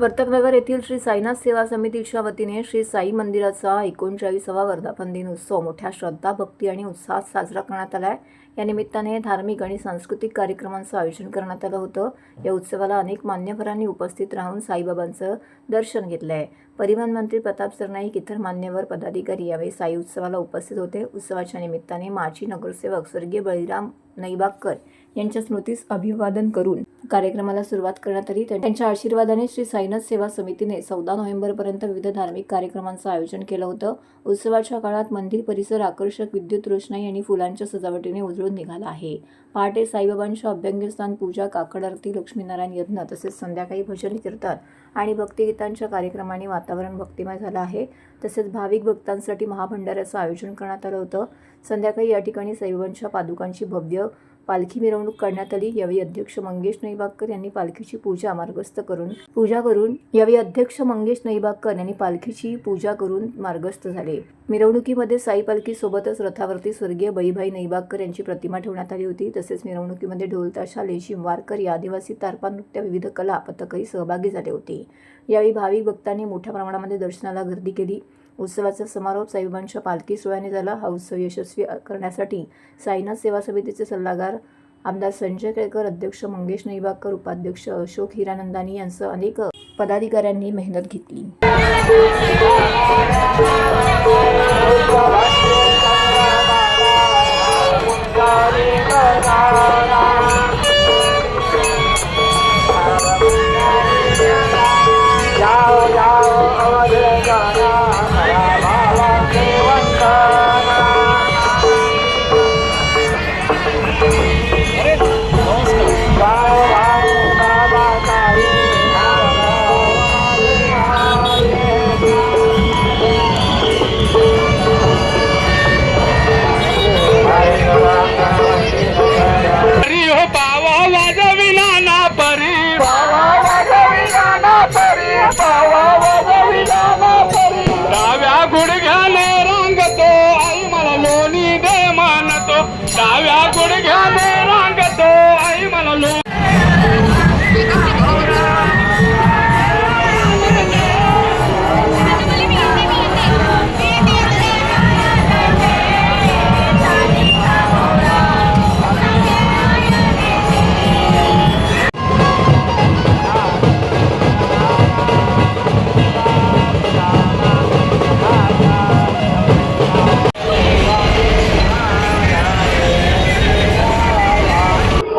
वर्तकनगर येथील श्री साईनाथ सेवा समितीच्या वतीने श्री साई मंदिराचा एकोणचाळीसावा वर्धापन दिन उत्सव मोठ्या श्रद्धा भक्ती आणि उत्साहात साजरा करण्यात आला आहे. या निमित्ताने धार्मिक आणि सांस्कृतिक कार्यक्रमांचं आयोजन करण्यात आलं होतं. या उत्सवाला अनेक मान्यवरांनी उपस्थित राहून साईबाबांचं दर्शन घेतलं आहे. परिवहन मंत्री प्रताप सरनाईक इतर मान्यवर पदाधिकारी यावेळी साई उत्सवाला उपस्थित होते. उत्सवाच्या निमित्ताने माजी नगरसेवक स्वर्गीय बळीराम नैबागकर यांच्या स्मृतीस अभिवादन करून कार्यक्रमाला सुरुवात करण्यात आली. त्यांच्या आशीर्वादाने श्री साईनाथ सेवा समितीने चौदा नोव्हेंबरपर्यंत विविध धार्मिक कार्यक्रमांचं आयोजन केलं होतं. उत्सवाच्या काळात मंदिर परिसर आकर्षक विद्युत रोषणाई आणि फुलांच्या सजावटीने उजळून निघाला आहे. पहाटे साईबाबांच्या अभ्यंगस्थान पूजा काकड आरती लक्ष्मीनारायण यज्ञ तसेच संध्याकाळी भजन कीर्तन आणि भक्तिगीतांच्या कार्यक्रमाने वातावरण भक्तिमय झालं आहे. तसेच भाविक भक्तांसाठी महाभंडाऱ्याचं आयोजन करण्यात आलं होतं. संध्याकाळी या ठिकाणी साईबाबांच्या पादुकांची भव्य पालखी मिरवणूक काढण्यात आली. यावेळी अध्यक्ष मंगेश नईबागकर यांनी पालखीची पूजा मार्गस्थ करून पूजा करून यावेळी अध्यक्ष मंगेश नैबागकर यांनी पालखीची पूजा करून मार्गस्थ झाले. मिरवणुकीमध्ये साई पालखी सोबतच रथावरती स्वर्गीय बईभाई नैबागकर यांची प्रतिमा ठेवण्यात आली होती. तसेच मिरवणुकीमध्ये ढोल ताशा वारकर या आदिवासी तारपा नृत्य विविध कला पथकही सहभागी झाले होते. यावेळी भाविक भक्तांनी मोठ्या प्रमाणामध्ये दर्शनाला गर्दी केली. उत्सवाचा समारोप साईबाबांच्या पालखी सोहळ्याने झाला. हा उत्सव यशस्वी करण्यासाठी साईनाथ सेवा समितीचे सल्लागार आमदार संजय केळकर अध्यक्ष मंगेश नैबागकर उपाध्यक्ष अशोक हिरानंदानी यांसह अनेक पदाधिकाऱ्यांनी मेहनत घेतली.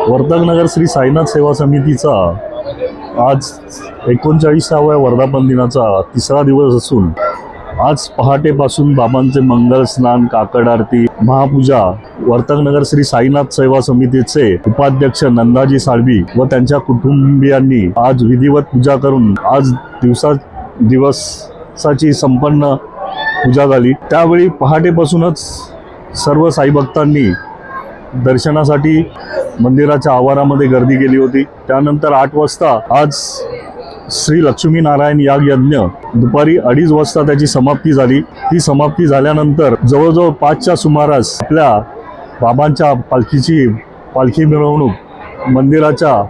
वर्तकनगर श्री साईनाथ सेवा समितीचा आज एकोणचाळीसाव्या वर्धापन दिनाचा तिसरा दिवस असून आज पहाटेपासून बाबांचे मंगल स्नान काकड आरती महापूजा वर्तकनगर श्री साईनाथ सेवा समितीचे उपाध्यक्ष नंदाजी साळवी व त्यांच्या कुटुंबियांनी आज विधिवत पूजा करून आज दिवसा दिवसाची संपन्न पूजा झाली. त्यावेळी पहाटेपासूनच सर्व साईभक्तांनी दर्शनासाठी मंदिराच्या आवारामध्ये गर्दी केली होती. त्यानंतर आठ वाजता आज श्री लक्ष्मी नारायण याग यज्ञ. दुपारी अडीच वाजता त्याची समाप्ती झाली. ती समाप्ती झाल्यानंतर जवळजवळ पाचच्या सुमारास आपल्या बाबांच्या पालखीची पालखी मिरवणूक मंदिराच्या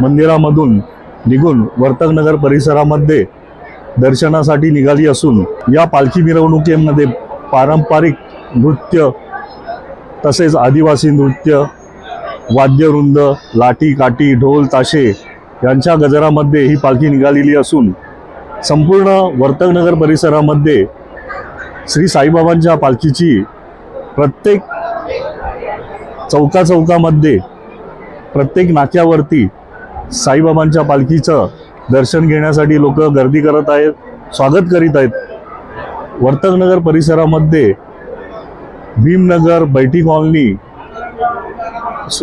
मंदिरामधून निघून वर्तकनगर परिसरामध्ये दर्शनासाठी निघाली असून या पालखी मिरवणुकीमध्ये पारंपरिक नृत्य तसेच आदिवासी नृत्य वाद्यवृंद लाठी काठी ढोल ताशे यांच्या गजरामध्ये ही पालखी निघालेली असून संपूर्ण वर्तकनगर परिसरामध्ये श्री साईबाबांच्या पालखीची प्रत्येक चौका चौकामध्ये प्रत्येक नाक्यावरती साईबाबांच्या पालखीचं दर्शन घेण्यासाठी लोक गर्दी करत आहेत स्वागत करीत आहेत. वर्तकनगर परिसरामध्ये भीमनगर बैठी कॉलनी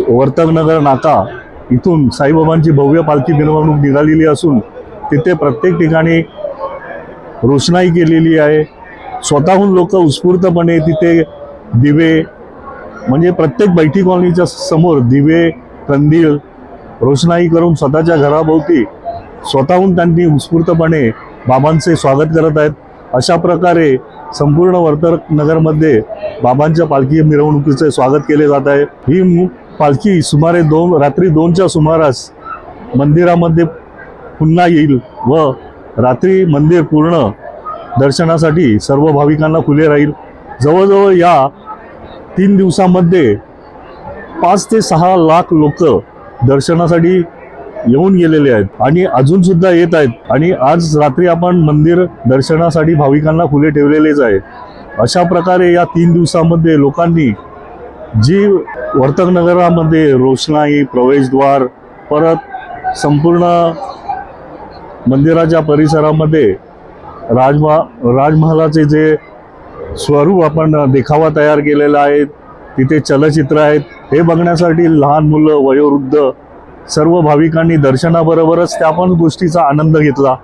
वर्तकनगर नाका इथून साईबाबांची भव्य पालखी मिरवणूक निघालेली असून तिथे प्रत्येक ठिकाणी रोषणाई केलेली आहे. स्वतःहून लोक उत्स्फूर्तपणे तिथे दिवे म्हणजे प्रत्येक बैठी कॉलनीच्या समोर दिवे कंदील रोषणाई करून स्वतःच्या घराभोवती स्वतःहून त्यांनी उत्स्फूर्तपणे बाबांचे स्वागत करत आहेत. अशा प्रकारे संपूर्ण वर्तक नगरमध्ये बाबांच्या पालखी मिरवणुकीचे स्वागत केले जात आहे. ही पालखी सुमारे दोन रात्री दोनच्या सुमारास मंदिरामध्ये पुन्हा येईल व रात्री मंदिर पूर्ण दर्शनासाठी सर्व भाविकांना खुले राहील. जवळजवळ या तीन दिवसामध्ये पाच ते सहा लाख लोक दर्शनासाठी येऊन गेलेले आहेत आणि अजून सुद्धा येत आहेत आणि आज रात्री आपण मंदिर दर्शनासाठी भाविकांना खुले ठेवलेलेच आहे. अशा प्रकारे या तीन दिवसामध्ये लोकांनी जी वर्तक नगरामध्ये रोषणाई प्रवेशद्वार परत संपूर्ण मंदिराच्या परिसरामध्ये राजमा राजमहालाचे जे स्वरूप आपण देखावा तयार केलेला आहे तिथे चलचित्र आहेत हे बघण्यासाठी लहान मुलं वयोवृद्ध सर्व भाविकांनी दर्शनाबरोबरच त्या पण गोष्टीचा आनंद घेतला.